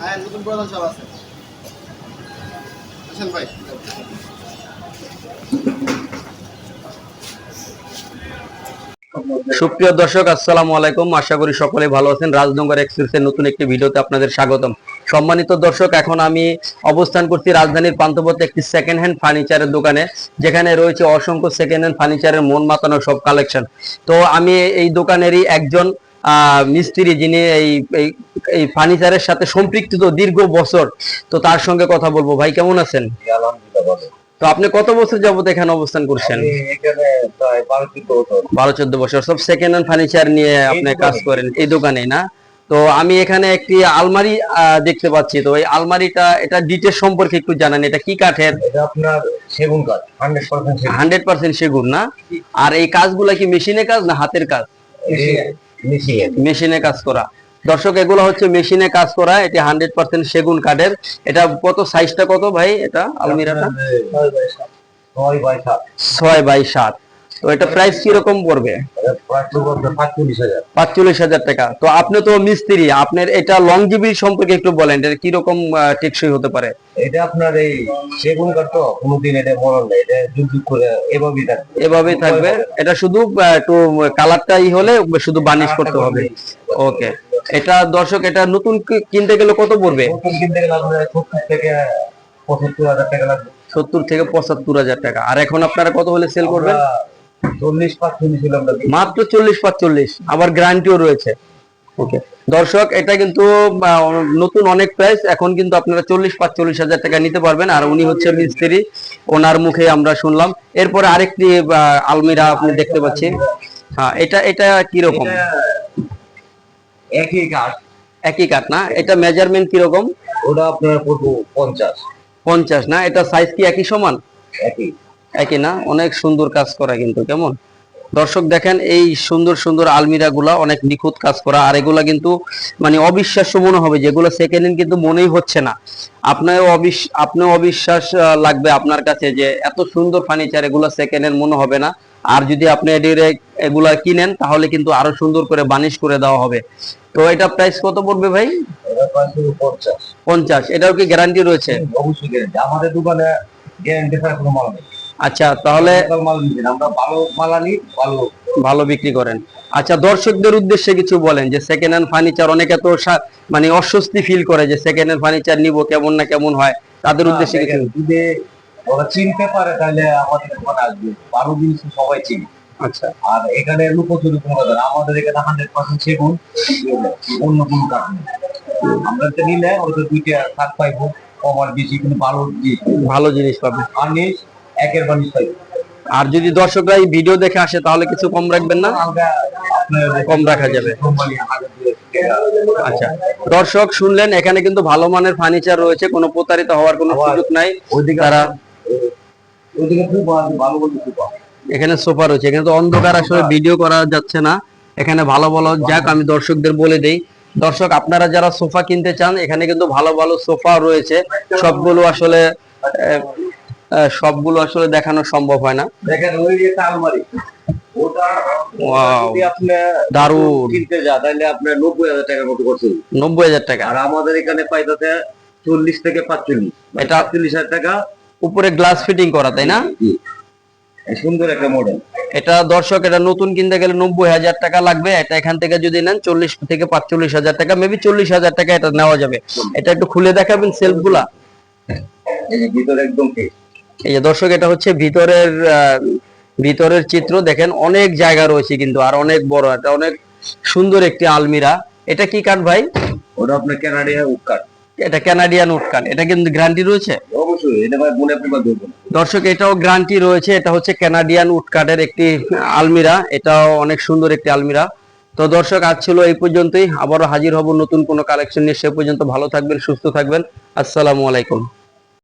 হ্যাঁ নতুন সুপ্রিয় দর্শক, আসসালামু আলাইকুম। আশা করি সকলে ভালো আছেন। রাজনগর এক্সপ্রেসের নতুন একটি ভিডিওতে আপনাদের স্বাগতম। সম্মানিত দর্শক, এখন আমি অবস্থান করছি রাজধানীর পান্তপথে একটি সেকেন্ড হ্যান্ড ফার্নিচারের দোকানে, যেখানে রয়েছে অসংখ্য সেকেন্ড হ্যান্ড ফার্নিচারের মন মাতানো সব কালেকশন তো আমি এই দোকানেরই একজন মিস্ত্রি যিনি এই এই- ফার্নিচারের সাথে সম্পৃক্ত দীর্ঘ বছর তো তার সঙ্গে কথা বলব। ভাই কেমন আছেন? তো আপনি কত বছর যাবত এখানে অবস্থান করছেন? বারো চোদ্দ বছর। সব সেকেন্ড হ্যান্ড ফার্নিচার নিয়ে আপনি কাজ করেন এই দোকানে না? তো আমি এখানে একটি আলমারি দেখতে পাচ্ছি। তো এই আলমারিটা এটা ডিটেল সম্পর্কে একটু জানান এটা কি কাঠের? আপনার সেগুন কাঠ হান্ড্রেড পার্সেন্ট সেগুন। না? আর এই কাজগুলা কি মেশিনে কাজ না হাতের কাজ? মেশিনে কাজ করা। দর্শক এগুলো হচ্ছে মেশিনে কাজ করা। এটি হান্ড্রেড পার্সেন্ট সেগুন কাঠের। এটা কত সাইজটা কত ভাই এটা? আলমিরাটা? ছয় বাই সাত। ছয় বাই সাত। তো এটা প্রাইস কীরকম পড়বে? পাঁচচল্লিশ হাজার টাকা। তো আপনি তো মিস্ত্রি আপনার এটা লংজিবি সম্পর্কে একটু বলেন এটা কীরকম টেকসই হতে পারে? এটা আপনার এই সেগুন কাঠ তো কোনোদিন এটা মরণ নেই এটা যুগ যুগ করে এভাবেই থাকবে। এভাবেই থাকবে। এটা শুধু একটু কালারটা ই হলে শুধু বানিশ করতে হবে। ওকে। এটা দর্শক এটা নতুন কিনতে গেলে কত পড়বে? নতুন কিনতে গেলে আপনার সত্তর থেকে পঁচাত্তর হাজার টাকা লাগবে। সত্তর থেকে পঁচাত্তর হাজার টাকা। আর এখন আপনারা কত হলে সেল করবেন? মাত্র চল্লিশ পাঁচচল্লিশ আবার গ্যারান্টিও রয়েছে। ওকে দর্শক এটা কিন্তু নতুন অনেক প্রাইস এখন কিন্তু আপনারা চল্লিশ পাঁচচল্লিশ হাজার টাকা নিতে পারবেন। আর উনি হচ্ছে মিস্ত্রি। ওনার মুখে আমরা শুনলাম। এরপরে আরেকটি আলমিরা আপনি দেখতে পাচ্ছেন। হ্যাঁ এটা এটা কীরকম? একই কাঠ। একই কাঠ না? এটা মেজারমেন্ট কীরকম? ওটা আপনার পড়ব পঞ্চাশ। পঞ্চাশ না? এটা সাইজ কি একই সমান? একই। একই না? অনেক সুন্দর কাজ করা কিন্তু কেমন? দর্শক দেখেন এই সুন্দর সুন্দর আলমিরা গুলা অনেক নিখুঁত কাজ করা আর এগুলা কিন্তু মানে অবিশ্বাস্য মনে হবে যেগুলো সেকেন্ড হ্যান্ড কিন্তু মনেই হচ্ছে না। আপনার অবিশ আপনিও অবিশ্বাস লাগবে আপনার কাছে যে এত সুন্দর ফার্নিচার এগুলো সেকেন্ড হ্যান্ড মনে হবে না। আর যদি আপনি এগুলা কিনেন তাহলে কিন্তু আরও সুন্দর করে বানিশ করে দেওয়া হবে। তো এটা প্রাইস কত পড়বে ভাই? পঞ্চাশ। এটাও কি গ্যারান্টি রয়েছে? অবশ্যই গ্যারান্টি আমাদের দোকানে গ্যারান্টি ছাড়া কোনো মাল নেই। আচ্ছা তাহলে আমরা ভালো মাল আনি ভালো। ভালো বিক্রি করেন। আচ্ছা দর্শকদের উদ্দেশ্যে কিছু বলেন যে সেকেন্ড হ্যান্ড ফার্নিচার অনেকে তো মানে অস্বস্তি ফিল করে যে সেকেন্ড হ্যান্ড ফার্নিচার নিব কেমন না কেমন হয় তাদের উদ্দেশ্যে কিছু যদি ওরা চিনতে পারে তাহলে আমাদের দোকানে আসবে ভালো জিনিস সবাই চিনি। আচ্ছা। আর এখানে লুকোচুরি কোনো আমাদের এখানে হান্ড্রেড পার্সেন্ট সেগুন অন্য কোনো কাজ নেই। আমরা নিলে দুইটা সাত পাইবো কম আর বেশি কিন্তু ভালো জিনিস। ভালো জিনিস পাবে। আনিস একের পাইবো আর যদি দর্শকরা এই ভিডিও দেখে আসে তাহলে কিছু কম রাখবেন না? কম রাখা যাবে। আচ্ছা দর্শক শুনলেন এখানে কিন্তু ভালো মানের ফার্নিচার রয়েছে কোনো প্রতারিত হওয়ার কোনো সুযোগ নাই। তারা। এখানে সোফা রয়েছে এখানে তো অন্ধকার আসলে ভিডিও করা যাচ্ছে না। এখানে ভালো ভালো যাক আমি দর্শকদের বলে দেই। দর্শক আপনারা যারা সোফা কিনতে চান এখানে কিন্তু ভালো ভালো সোফা রয়েছে। সবগুলো আসলে সবগুলো আসলে দেখানো সম্ভব হয় না। দেখেন ওই যে আলমারি ওটা যদি আপনি দারুণ। কিনতে যা তাহলে আপনার নব্বই হাজার টাকার মতো করছে নব্বই হাজার টাকা। আর আমাদের এখানে পাইতাতে চল্লিশ থেকে পাঁচচল্লিশ। এটা- চল্লিশ হাজার টাকা। উপরে গ্লাস ফিটিং করা তাই না? সুন্দর একটা মডেল এটা দর্শক এটা নতুন কিনতে গেলে নব্বই হাজার টাকা লাগবে। এটা এখান থেকে যদি নেন চল্লিশ থেকে পাঁচচল্লিশ হাজার টাকা মেবি চল্লিশ হাজার টাকা এটা নেওয়া যাবে। এটা একটু খুলে দেখাবেন সেলফগুলা। ভিতরে একদম এই যে দর্শক এটা হচ্ছে ভিতরের ভিতরের চিত্র। দেখেন অনেক জায়গা রয়েছে কিন্তু আর অনেক বড় এটা অনেক সুন্দর একটি আলমিরা। এটা কি কাঠ ভাই? ওটা আপনার ক্যানাডিয়া উৎকাট এটা কানাডিয়ান উড কাঠ। এটা কিন্তু গ্যারান্টি রয়েছে? অবশ্যই এটা ভাই ধরবো দর্শক এটাও গ্যারান্টি রয়েছে এটা হচ্ছে ক্যানাডিয়ান উড কাঠের একটি আলমিরা। এটাও অনেক সুন্দর একটি আলমিরা। তো দর্শক আজ ছিল এই পর্যন্তই। আবারও হাজির হব নতুন কোনো কালেকশন নিয়ে। সে পর্যন্ত ভালো থাকবেন সুস্থ থাকবেন। আসসালামু আলাইকুম।